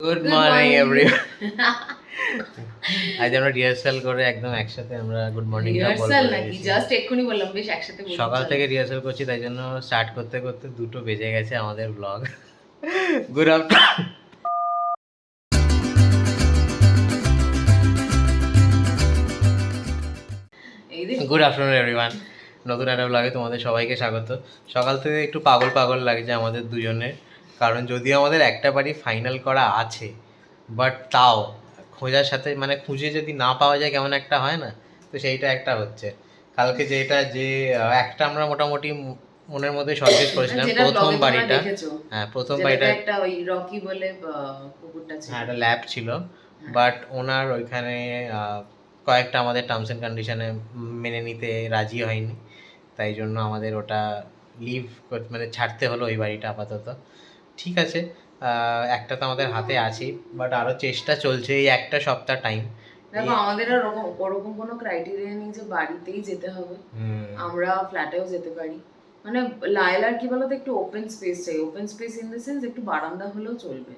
Good morning morning. Every আজ আমরা rehearsal করে একদম একসাথে আমরা গুড মর্নিং রিহার্সাল নাকি? জাস্ট এক্ষুনি বললাম বেশ একসাথে সকাল। থেকে রিহার্সাল করছি তাই জন্য স্টার্ট করতে করতে দুটো বেজে গেছে আমাদের ব্লগ গুড আফটার এই দেখ গুড আফটারনুন এভরিওয়ান নতুন একটা ব্লগে তোমাদের সবাইকে স্বাগত। সকাল থেকে একটু পাগল পাগল লাগছে আমাদের দুজনের। কারণ যদিও আমাদের একটা বাড়ি ফাইনাল করা আছে বাট তাও খোঁজার সাথে মানে খুঁজে যদি না পাওয়া যায় কেমন একটা হয় না তো সেইটা একটা হচ্ছে। কালকে যেটা যে একটা আমরা মোটামুটি মনের মধ্যে শর্টেজ করেছিলাম প্রথম বাড়িটা হ্যাঁ প্রথম বাড়িটা একটা ওই রকি বলে কুকুরটা ছিল। হ্যাঁ একটা ল্যাব ছিল বাট ওনার ওইখানে কয়েকটা আমাদের টার্মস অ্যান্ড কন্ডিশনে মেনে নিতে রাজি হয়নি। তাই জন্য আমাদের ওটা লিভ মানে ছাড়তে হলো ওই বাড়িটা আপাতত। ঠিক আছে একটা তো আমাদের হাতে আছে বাট আরও চেষ্টা চলছে এই একটা সপ্তাহ টাইম দেখো আমাদের আর ওরকম ওরকম কোনো ক্রাইটেরিয়া নেই যে বাড়িতেই যেতে হবে। আমরা ফ্ল্যাটেও যেতে পারি। মানে লায়লার কি বলতো একটু ওপেন স্পেস চাই। Open space in the sense একটু বারান্দা হলেও চলবে।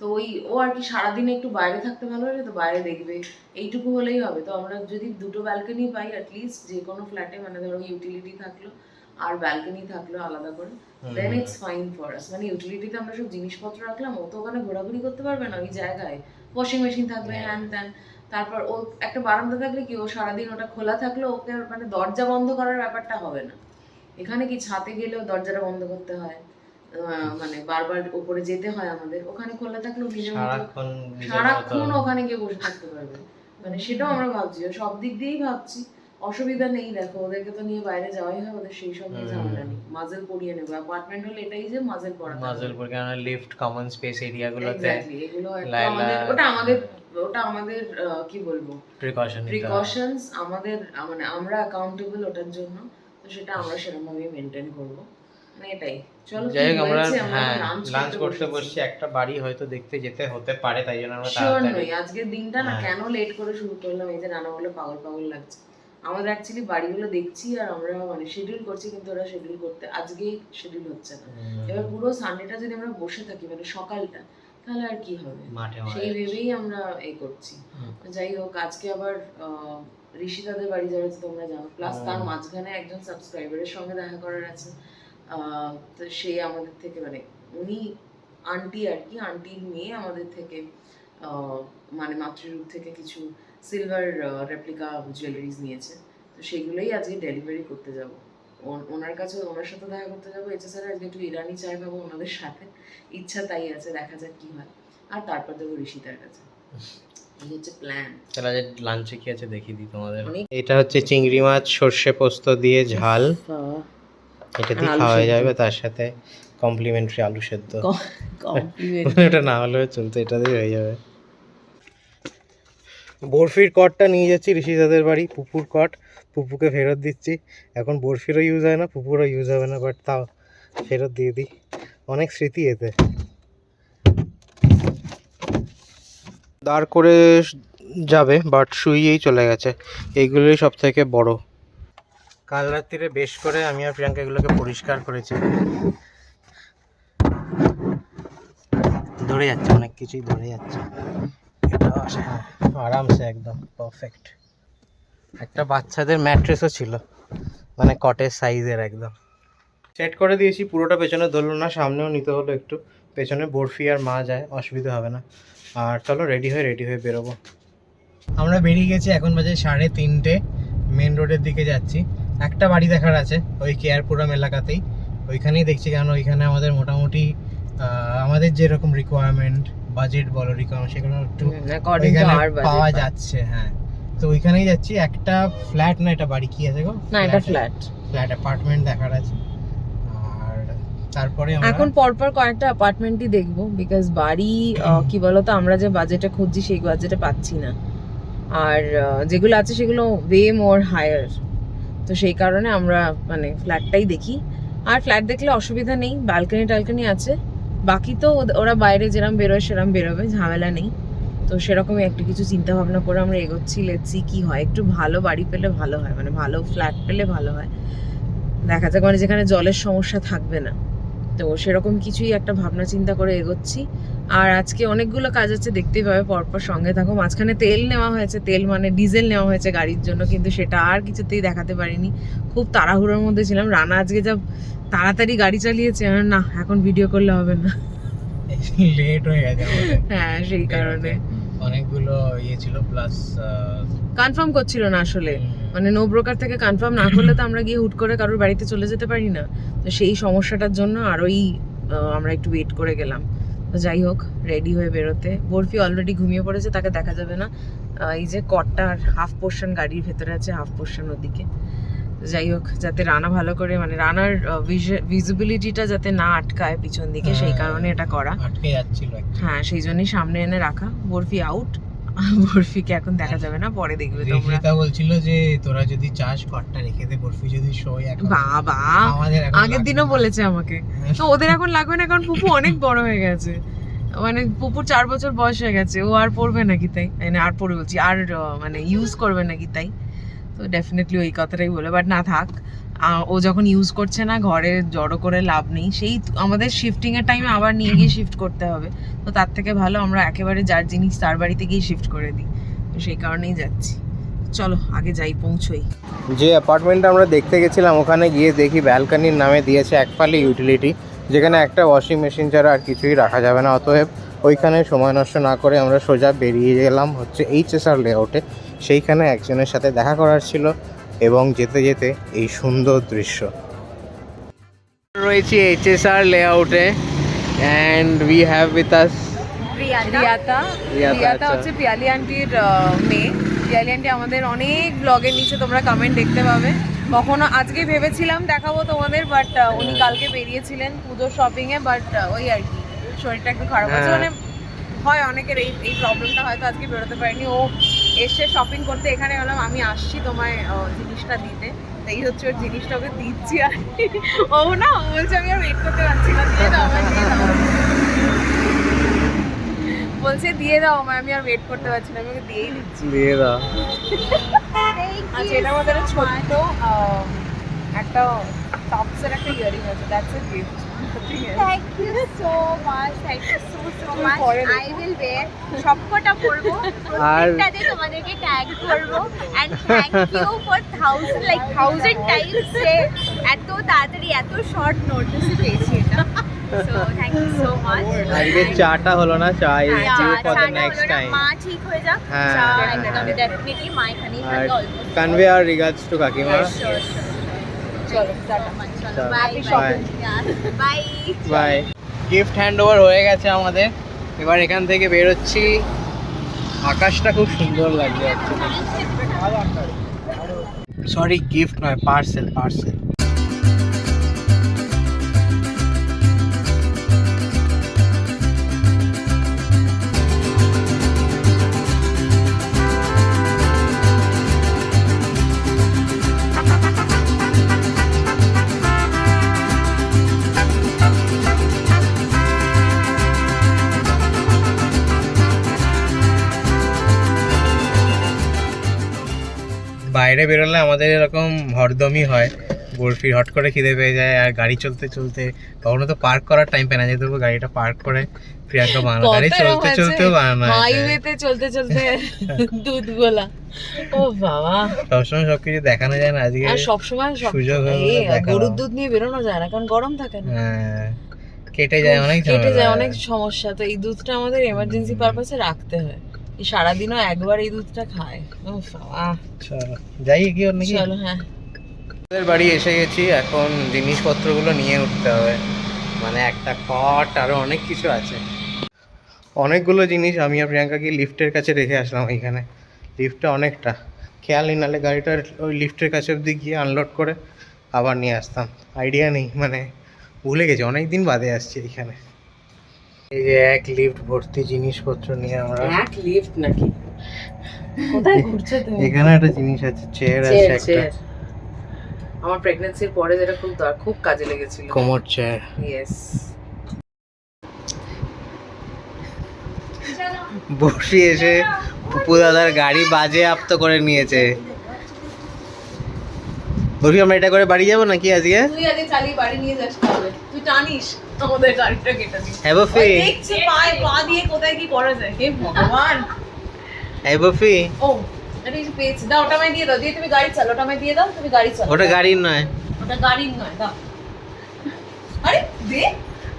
তো ওই ও আর কি সারাদিন একটু বাইরে থাকতে ভালো লাগে তো বাইরে দেখবে। এইটুকু হলেই হবে। তো আমরা যদি দুটো ব্যালকনি পাই অ্যাটলিস্ট যে কোনো ফ্ল্যাটে মানে ধরো ইউটিলিটি থাকল আর ব্যালকনি থাকল আলাদা করে দেন ইটস ফাইন ফর আস মানে ইউটিলিটিতে আমরা সব জিনিসপত্র রাখলাম ও তো ওখানে ঘোরাঘুরি করতে পারবে না ওই জায়গায়। ওয়াশিং মেশিন থাকবে হ্যান ত্যান তারপর ও একটা বারান্দা থাকলে কি ও সারাদিন ওটা খোলা থাকলে ওকে মানে দরজা বন্ধ করার ব্যাপারটা হবে না। এখানে কি ছাতে গেলেও দরজাটা বন্ধ করতে হয়? মানে বারবার উপরে যেতে হয় আমাদের। ওখানে খোলা থাকলেও নিজের সারাক্ষণ ওখানে গিয়ে বসে থাকতে পারবে। মানে সেটাও আমরা ভাবছি সব দিক দিয়েই ভাবছি। অসুবিধা নেই দেখো ওদেরকে তো নিয়ে বাইরে যাওয়াই হয় ওদের সেই সব নিয়ে ঝামেলা নেই। মাজেল পরিয়ে নেবে। অ্যাপার্টমেন্ট হলে এটাই যে মাজেল পড়া মাজলপুর কেন লিফট কমন স্পেস একটা আমাদের ওটা আমাদের ওটা আমাদের কি বলব? প্রিকশন প্রিকশনস আমাদের মানে আমরা অ্যাকাউন্টেবল ওটার জন্য তো সেটা আমরা সেরকম ভাবে মেনটেন করব। মানে এটাই। চলো যাই হোক আমরা হ্যাঁ লাঞ্চ করতে বসছি। একটা বাড়ি হয়তো দেখতে যেতে হতে পারে তাই জন্য আমরা তাড়াতাড়ি আজকের দিনটা না হ্যাঁ। কেন লেট করে শুরু করলাম এই যে রান্না বলে পাগল পাগল লাগছে। আমাদের অ্যাকচুয়ালি বাড়িগুলো দেখছি আর আমরা মানে শিডিউল করছি কিন্তু ওরা শিডিউল করতে আজকে শিডিউল হচ্ছে না। এবার পুরো সানডেটা যদি আমরা বসে থাকি মানে সকালটা তাহলে আর কি হবে? সেই ভেবেই আমরা এই করছি। যাই হোক আজকে আবার আহ, ঋষিতাদের বাড়ি আছে তোমরা জানো। প্লাস তার মাঝখানে একজন সাবস্ক্রাইবারের সঙ্গে দেখা করার আছে। আহ, তো সে আমাদের থেকে মানে উনি আন্টি আর কি আন্টির মেয়ে আমাদের থেকে আহ, মানে মাতৃরূপ থেকে কিছু সিলভার রেপ্লিকা জুয়েলারিজ নিয়েছে। তো সেগুলোই আজকে ডেলিভারি করতে যাব। ওনার কাছে ওনার সাথে দেখা করতে যাব। এছাড়া আজকে একটু ইরানি চাই পাবো ওনাদের সাথে। ইচ্ছা তাই আছে দেখা যাক কি হয়। আর তারপর দেবো ঋষিতার কাছে। এই হচ্ছে প্ল্যান চলো আজ লাঞ্চে কি আছে দেখিয়ে দিই তোমাদের। এটা হচ্ছে চিংড়ি মাছ সর্ষে পোস্ত দিয়ে ঝাল। এটা দিয়ে খাওয়া। যাবে তার সাথে কমপ্লিমেন্টারি আলু সেদ্ধ। এটা না হলেও চলতো এটা দিয়ে হয়ে যাবে। বরফির কটটা নিয়ে যাচ্ছি ঋষিদাদের বাড়ি, পুপুর কট পুপুকে ফেরত দিচ্ছি। এখন বরফিরও ইউজ হয় না, পুপুরও ইউজ হবে না বাট তাও ফেরত দিয়ে দিই। অনেক স্মৃতি এতে। দাঁড় করে যাবে বাট শুইয়েই চলে গেছে। এইগুলোই সব থেকে বড়। কাল রাত্রিরে বেশ করে আমি আর প্রিয়াঙ্কা এগুলোকে পরিষ্কার করেছি। ধরে যাচ্ছে, অনেক কিছুই ধরে যাচ্ছে। এটা হ্যাঁ আরামসে একদম পারফেক্ট একটা বাচ্চাদের ম্যাট্রেসও ছিল মানে কটের সাইজের একদম। সেট করে দিয়েছি পুরোটা পেছনে ধরলো না সামনেও নিতে হলো একটু। পেছনে বরফি আর মা যায় অসুবিধা হবে না। আর চলো রেডি হয়ে রেডি হয়ে বেরোবো। আমরা বেরিয়ে গেছি এখন বাজে সাড়ে তিনটে। মেন রোডের দিকে যাচ্ছি। একটা বাড়ি দেখার আছে ওই কেয়ারপুরম এলাকাতেই। ওইখানেই দেখছি কারণ ওইখানে আমাদের মোটামুটি আমাদের যেরকম রিকোয়ারমেন্ট বাজেট বলো রিকোয়ারমেন্ট সেগুলো একটু পাওয়া যাচ্ছে হ্যাঁ। তো ওইখানেই যাচ্ছি একটা ফ্ল্যাট না এটা বাড়ি কি আছে গো? না এটা ফ্ল্যাট ফ্ল্যাট অ্যাপার্টমেন্ট দেখার আছে। আর তারপরে এখন পরপর কয়েকটা অ্যাপার্টমেন্টই দেখব বিকজ বাড়ি কি বলতো আমরা যে বাজেটে খুঁজছি সেই বাজেটে পাচ্ছি না। আর যেগুলো আছে সেগুলো ওয়ে মোর হায়ার তো সেই কারণে আমরা মানে ফ্ল্যাটটাই দেখি। আর ফ্ল্যাট দেখলে অসুবিধা নেই ব্যালকনি টালকনি আছে। বাকি তো ওরা বাইরে যেরকম বেরোয় সেরকম বেরোবে, ঝামেলা নেই। তো সেরকমই একটা কিছু চিন্তা ভাবনা করে আমরা এগোচ্ছি লেটসি কি হয়। একটু ভালো বাড়ি পেলে ভালো হয় মানে ভালো ফ্ল্যাট পেলে ভালো হয়। দেখা যাক মানে যেখানে জলের সমস্যা থাকবে না। তো সেরকম কিছুই একটা ভাবনা চিন্তা করে এগোচ্ছি। আর আজকে অনেকগুলো কাজ আছে, দেখতেই পাবে, পরপর সঙ্গে থাকো। মাঝখানে তেল নেওয়া হয়েছে, তেল মানে ডিজেল নেওয়া হয়েছে গাড়ির জন্য, কিন্তু সেটা আর কিছুতেই দেখাতে পারিনি। খুব তাড়াহুড়োর মধ্যে ছিলাম। রানা আজকে যা তাড়াতাড়ি গাড়ি চালিয়েছে না এখন ভিডিও করলে হবে না। লেট হয়ে গেছে হ্যাঁ সেই কারণে। অনেকগুলো ইয়ে ছিল প্লাস কনফার্ম করছিল না আসলে। মানে নো ব্রোকার থেকে কনফার্ম না করলে তো আমরা গিয়ে হুট করে কারোর বাড়িতে চলে যেতে পারি না। তো সেই সমস্যাটার জন্য আরোই আমরা একটু ওয়েট করে গেলাম। তো যাই হোক রেডি হয়ে বেরোতে। বরফি অলরেডি ঘুমিয়ে পড়েছে তাকে দেখা যাবে না। এই যে কটটার হাফ পোর্শন গাড়ির ভেতরে আছে হাফ পোর্শন ওদিকে। যাই হোক যাতে রানা ভালো করে মানে রানার ভিজিবিলিটিটা যাতে না আটকায় পিছন দিকে সেই হ্যাঁ। কারণে এটা করা। আটকে যাচ্ছিল হ্যাঁ সেই জন্যই সামনে এনে রাখা। বরফি আউট বরফিকে এখন দেখা যাবে না পরে দেখবে তোমরা। ঋষিতা বলছিল যে তোরা যদি চাস ঘরটা রেখে দে বরফি যদি শোয় এখন বাবা! আগের দিনও বলেছে আমাকে। তো ওদের এখন লাগবে না কারণ পুপু অনেক বড় হয়ে গেছে। মানে পুপুর চার বছর বয়স হয়ে গেছে ও আর পড়বে নাকি তাই? মানে আর পড়বে বলছি আর মানে ইউজ করবে নাকি তাই? তো ডেফিনেটলি ওই কথাটাই বলে বাট না থাক ও যখন ইউজ করছে না, ঘরে জড়ো করে লাভ নেই, সেই আমাদের শিফটিং এর টাইমে আবার নিয়ে গিয়ে শিফট করতে হবে। তো তার থেকে ভালো আমরা একেবারে যার জিনিস তার বাড়িতে গিয়ে শিফট করে দিই। তো সেই কারণেই যাচ্ছি। চলো, আগে যাই, পৌঁছোই। যে অ্যাপার্টমেন্টটা আমরা দেখতে গেছিলাম, ওখানে গিয়ে দেখি ব্যালকানির নামে দিয়েছে একফালি ইউটিলিটি যেখানে একটা ওয়াশিং মেশিন ছাড়া আর কিছুই রাখা যাবে না। অতএব ওইখানে সময় নষ্ট না করে আমরা সোজা বেরিয়ে গেলাম হচ্ছে এইচএসআর লেআউটে সেইখানে একজনের সাথে দেখা করার ছিল এবং যেতে যেতে এই সুন্দর দৃশ্য। রয়েছি HSR লেআউটে and we have with us Riyata Riyata. হচ্ছে পিয়ালি আন্টির মেয়ে। পিয়ালি আন্টি আমাদের অনেক ব্লগের নিচে তোমরা কমেন্ট দেখতে পাবে। কখনো আজকে ভেবেছিলাম দেখাবো তোমাদের বাট উনি কালকে বেরিয়েছিলেন পুজোর শপিং এ বাট ওই আর কি। শরীরটা একটু খারাপ আছে হ্যাঁ। মানে হয় অনেকের এই এই প্রবলেমটা হয়তো আজকে বেরোতে পারিনি। ও এসে শপিং করতে এখানে গেলাম আমি আসছি তোমায় জিনিসটা দিতে। এই হচ্ছে ওর জিনিসটা ওকে দিচ্ছি আর কি। ও না ও বলছে আমি আর ওয়েট করতে পারছি না দিয়ে দাও আমায় দিয়ে দাও। বলছে দিয়ে দাও আমায় আমি আর ওয়েট করতে পারছি না আমি ওকে দিয়েই দিচ্ছি। দিয়ে দাও। আচ্ছা এটার আমাদের একটা ছোট্ট একটা টপসের একটা ইয়ারিং আছে that's a gift Thank you so much. Thank you so so তুমি much. পরে দেখো। I will wear সবকটা পরবো। প্রত্যেকটাতে তোমাদেরকে ট্যাগ করব। And thank you for thousand like thousand times যে এত তাড়াতাড়ি এত শর্ট নোটিস পেয়েছি এটা। So thank you so আজকে চাটা হলো না চা ইজ হ্যাঁ, ডিউ ফর দ্য নেক্সট না, টাইম মা ঠিক হয়ে যাক। হ্যাঁ, চা একদম। ডেফিনেটলি মা এখানেই আর almost convey our regards to কাকিমা। বাই গিফট হ্যান্ড ওভার হয়ে গেছে আমাদের। এবার এখান থেকে বেরোচ্ছি। আকাশটা খুব সুন্দর লাগছে সরি গিফট নয় পার্সেল পার্সেল বাইরে বেরোলে আমাদের এরকম হরদমই হয়। বরফির হট করে খিদে পেয়ে যায় আর গাড়ি চলতে চলতে কখনো তো পার্ক করার টাইম পায় না যেহেতু গাড়িটা পার্ক করে প্রিয়াঙ্কা বানানো গাড়ি চলতে চলতেও বানানো হাইওয়েতে চলতে চলতে দুধ গোলা। ও বাবা। সবসময় সবকিছু দেখানো যায় না আজকে। আর সবসময় সুযোগ গরুর দুধ নিয়ে বেরোনো যায় না কারণ গরম থাকে না। হ্যাঁ, কেটে যায় অনেক কেটে যায় অনেক সমস্যা। তো এই দুধটা আমাদের এমার্জেন্সি পারপাসে রাখতে হয়। সারাদিনও একবার এই দুধটা খায়। যাই নাকি চলো হ্যাঁ। বাড়ি এসে গেছি এখন জিনিসপত্রগুলো নিয়ে উঠতে হবে। মানে একটা কট আরও অনেক কিছু আছে। অনেকগুলো জিনিস আমি আর প্রিয়াঙ্কাকে লিফটের কাছে রেখে আসলাম এইখানে লিফটটা অনেকটা। খেয়ালই নাহলে গাড়িটার ওই লিফটের কাছে অবধি গিয়ে আনলোড করে আবার নিয়ে আসতাম। আইডিয়া নেই মানে ভুলে গেছি অনেক দিন বাদে আসছি এখানে। এই যে এক লিফট ভর্তি জিনিসপত্র নিয়ে আমরা এক লিফট নাকি? কোথায় ঘুরছো তুমি? এখানে একটা জিনিস আছে চেয়ার আছে একটা। আমার প্রেগন্যান্সির পরে যেটা খুব খুব কাজে লেগেছিল। কোমর চেয়ার ইয়েস বসি এসে পুপু দাদার গাড়ি বাজে আপ্ত করে নিয়েছে। বলবি আমরা এটা করে বাড়ি যাব নাকি আজকে? তুই আগে চালিয়ে বাড়ি নিয়ে যাস তুই টানিস। আমাদের গাড়িটা কেটে দিই। হ্যাঁ বফি দেখছি পায়ে পা দিয়ে কোথায় কি করা যায়? হে ভগবান। হ্যাঁ বফি ও আরে পেয়েছি। দাও ওটা আমায় দিয়ে দাও। দিয়ে তুমি গাড়ি চালাও ওটা আমায় দিয়ে দাও তুমি গাড়ি চালাও। ওটা গাড়ির নয়। ওটা গাড়ির নয় দাও। আরে দে।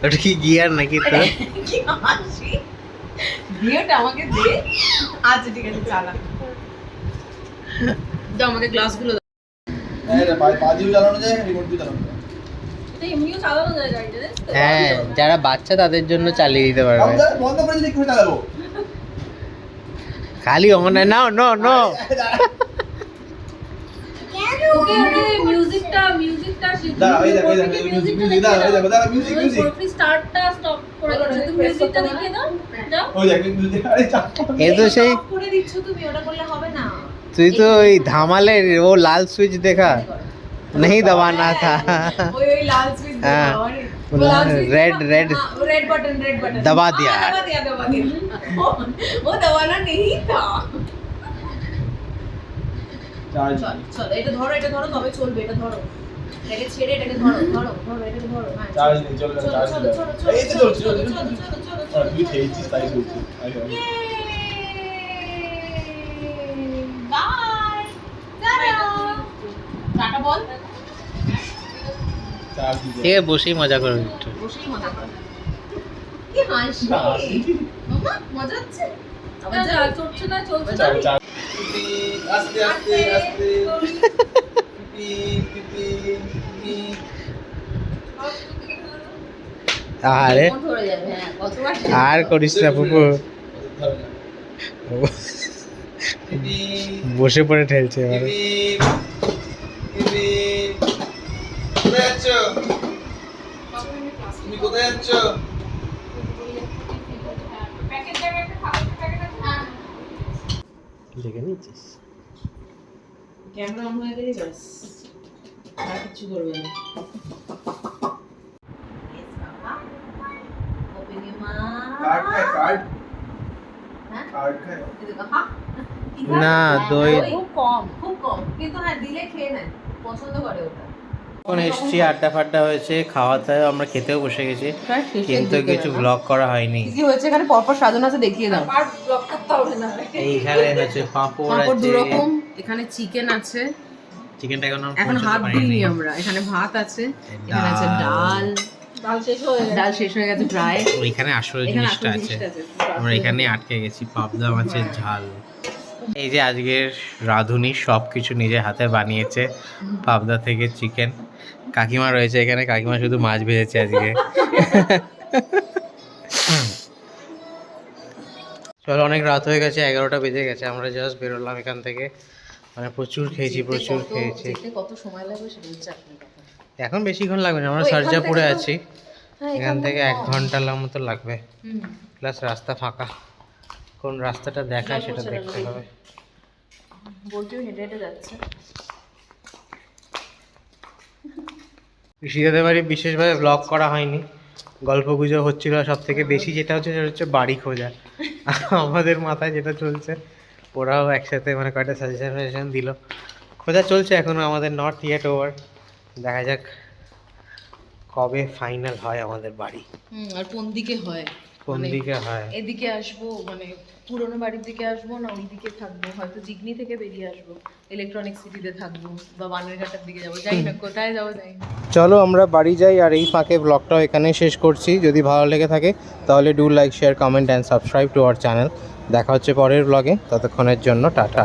ওটা কি গিয়ার নাকি তো কি হাসি। ওটা আমাকে দে। আচ্ছা ঠিক আছে চালা। দাও আমাকে গ্লাসগুলো দাও। পা দিয়ে চালানো যায় রিমোট দিয়ে চালানো যায় এমনিও চালানো যায় গাড়িটা জানিস তো? হ্যাঁ যারা বাচ্চা তাদের জন্য চালিয়ে দিতে পারবে। বন্ধ করে দিলে কি চালাবো? খালি on now no no. Okay okay মিউজিকটা মিউজিকটা দাঁড়া এই দেখো এই দেখো মিউজিক মিউজিক দাঁড়া এই দেখো দাঁড়া মিউজিক মিউজিক বরফি স্টার্টটা স্টপ করে দিচ্ছে তুমি মিউজিকটা দেখিয়ে দাও। যাও ওই দেখ মিউজিক আরে চাপ এ তো সেই Off করে দিচ্ছ তুমি ওটা করলে হবে না। তুই তো ওই ধামালের ও লাল সুইচ দেখা। नहीं दबाना था ওই ওই লাল সুইচ হ্যাঁ। Red red red button red button दबा दिया। हाँ, दबा दिया दबा दिया वो वो दबाना नहीं था চার্জ চল চল এটা ধরো এটা ধরো তবে চলবে এটা ধরো এটাকে ছেড়ে এটাকে ধরো ধরো ধরো এটাকে ধরো হ্যাঁ চার্জ নেই চলো চলো চার্জ চলো চলো চলো এই তো চলছে চলো চলছে চলো চলো চলো আর চলো তুই খেয়েছিস তাই চলছে আগে আগে বাই টাটা বল আছে বসেই মজা করো একটু। বসেই মজা কর। কি হাসি। হাসি। মজা হচ্ছে? আবার চলছে না চলছে না। চার্জ চার্জ আস্তে আস্তে আস্তে। পিপি পিপি পিপি আরে হ্যাঁ আর করিস না পুপু বসে পড়ে ঠেলছে এবারে। কোথায় যাচ্ছ? তুমি কোথায় যাচ্ছ? লিখে নিচ্ছিস ক্যামেরা অন হয়ে গেলে ব্যাস আর কিছু করবে না। হ্যাঁ? না, দই- খুব কম খুব কম। কিন্তু হ্যাঁ দিলে খেয়ে নেয়। পছন্দ করে ওটা। এখন এসছি আড্ডা ফাড্ডা হয়েছে খাওয়াতে আমরা খেতেও বসে গেছি। কিন্তু কিছু ব্লগ করা হয়নি। কি হয়েছে এখানে? পরপর সাজানো আছে দেখিয়ে দাও। আর ব্লক করতে হবে না। এইখানে হচ্ছে পাঁপড় পাঁপড় দু আছে এখানে চিকেন আছে। চিকেনটা এখন এখন হাত। দিইনি আমরা। এখানে ভাত আছে এখানে আছে ডাল। ডাল শেষ হয়ে গেছে। ডাল শেষ হয়ে গেছে প্রায়। ওইখানে আসল এখানে জিনিসটা আসল আছে। জিনিসটা আছে। আমরা এখানে আটকে গেছি পাবদা মাছের ঝাল। এই যে আজকের রাঁধুনি সব কিছু নিজে হাতে বানিয়েছে পাবদা থেকে চিকেন কাকিমা রয়েছে এখানে কাকিমা শুধু মাছ ভেজেছে আজকে। চলো অনেক রাত হয়ে গেছে এগারোটা বেজে গেছে আমরা জাস্ট বেরোলাম এখান থেকে। মানে প্রচুর খেয়েছি প্রচুর খেয়েছি। কত সময় লাগবে সেটা হচ্ছে আসল কথা। এখন বেশিক্ষণ লাগবে না আমরা সার্জাপুরে আছি। হ্যাঁ, এখান থেকে এক ঘণ্টার মতো লাগবে। প্লাস রাস্তা ফাঁকা। কোন রাস্তাটা দেখায় সেটা দেখতে হবে। বলতেও হেঁটে হেঁটে যাচ্ছে। পিসিদাদের বাড়ি বিশেষভাবে ব্লগ করা হয়নি। গল্প গুজব হচ্ছিল সব থেকে বেশি যেটা হচ্ছে সেটা হচ্ছে বাড়ি খোঁজা। আমাদের মাথায় যেটা চলছে ওরাও একসাথে মানে কয়েকটা সাজেশন ফাজেশন দিল। খোঁজা চলছে এখনও আমাদের নর্থ ইয়েট ওভার দেখা যাক কবে ফাইনাল হয় আমাদের বাড়ি। আর কোন দিকে হয়? কোন মানে দিকে হয়? এদিকে আসব মানে পুরনো বাড়ির দিকে আসব না ওই দিকে থাকব হয়তো জিগনি থেকে বেরিয়ে আসব ইলেকট্রনিক সিটিতে থাকব বা বানেরঘাটার দিকে যাব যাই না কোথায় যাব যাই না। চলো আমরা বাড়ি যাই আর এই ফাঁকে ব্লগটাও এখানে শেষ করছি। যদি ভালো লেগে থাকে তাহলে do like share comment and subscribe to our channel দেখা হচ্ছে পরের ব্লগে ততক্ষণের জন্য টাটা।